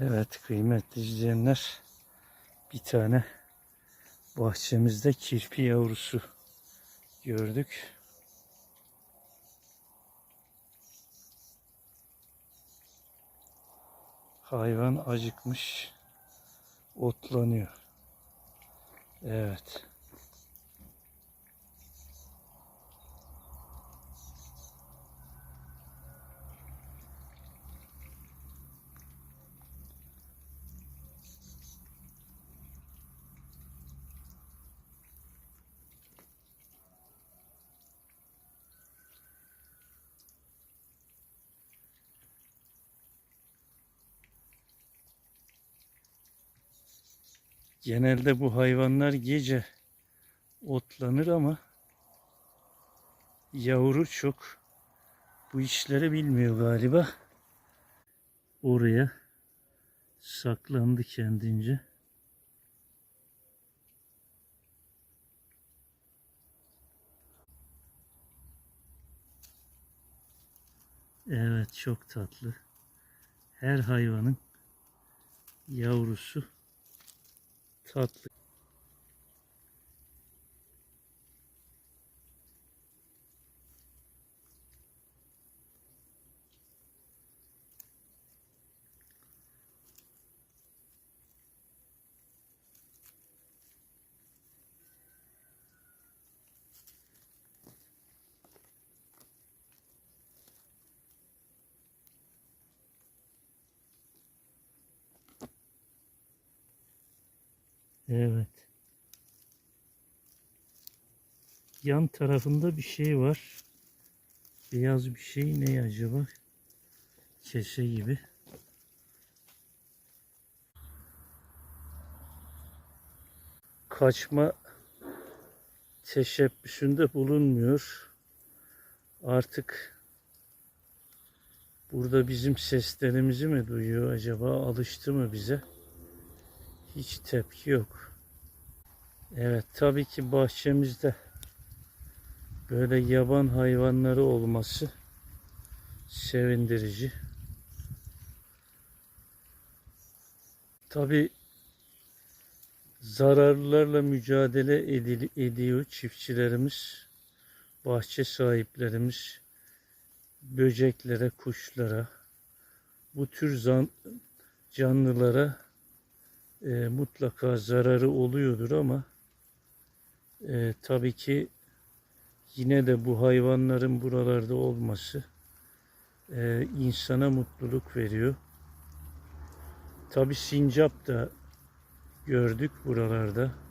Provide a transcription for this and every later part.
Evet kıymetli izleyenler bir tane bahçemizde kirpi yavrusu gördük. Hayvan acıkmış otlanıyor. Evet. Genelde bu hayvanlar gece otlanır ama yavru çok bu işleri bilmiyor galiba. Oraya saklandı kendince. Evet çok tatlı. Her hayvanın yavrusu tatlı. Evet. Yan tarafında bir şey var. Beyaz bir şey ne acaba? Kese gibi. Kaçma teşebbüsünde bulunmuyor. Artık burada bizim seslerimizi mi duyuyor acaba? Alıştı mı bize? Hiç tepki yok. Evet tabii ki bahçemizde böyle yaban hayvanları olması sevindirici. Tabii zararlarla mücadele edil- ediyor çiftçilerimiz, bahçe sahiplerimiz, böceklere, kuşlara, bu tür canlılara e, mutlaka zararı oluyordur ama e, tabii ki yine de bu hayvanların buralarda olması e, insana mutluluk veriyor. Tabii sincap da gördük buralarda.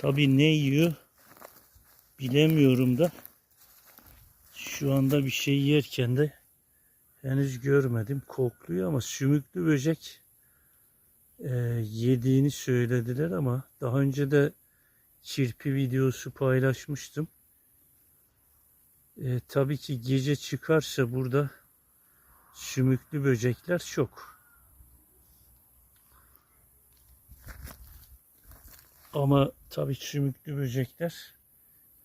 Tabii ne yiyor bilemiyorum da şu anda bir şey yerken de henüz görmedim. Kokluyor ama sümüklü böcek e, yediğini söylediler ama daha önce de kirpi videosu paylaşmıştım. E, tabii ki gece çıkarsa burada sümüklü böcekler çok. Ama tabii sümüklü böcekler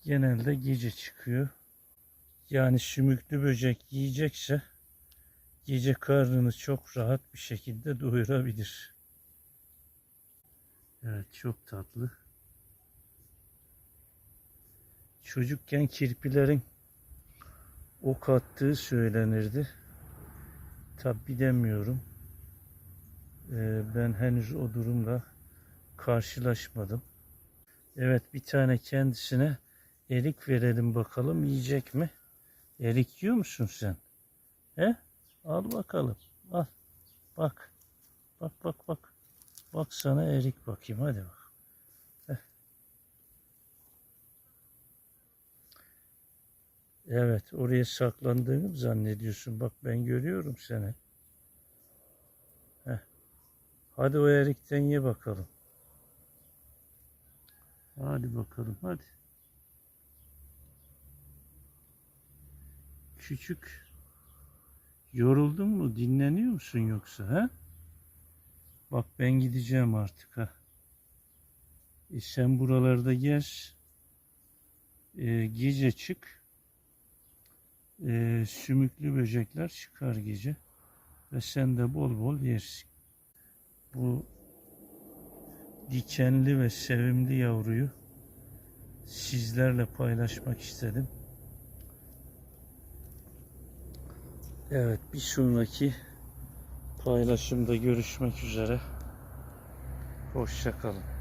genelde gece çıkıyor. Yani sümüklü böcek yiyecekse gece karnını çok rahat bir şekilde doyurabilir. Evet çok tatlı. Çocukken kirpilerin ok attığı söylenirdi. Tabi bilemiyorum. Ee, ben henüz o durumla karşılaşmadım. Evet bir tane kendisine erik verelim bakalım yiyecek mi? Erik yiyor musun sen? He? Al bakalım. Al. Bak. Bak bak bak. Bak sana erik bakayım hadi bak. Evet oraya saklandığını mı zannediyorsun? Bak ben görüyorum seni. Heh. Hadi o erikten ye bakalım. Hadi bakalım hadi. Küçük. Yoruldun mu? Dinleniyor musun yoksa ha? Bak ben gideceğim artık ha. E sen buralarda gez. E, gece çık. E, sümüklü böcekler çıkar gece. Ve sen de bol bol yersin. Bu dikenli ve sevimli yavruyu sizlerle paylaşmak istedim. Evet bir sonraki paylaşımda görüşmek üzere. Hoşçakalın.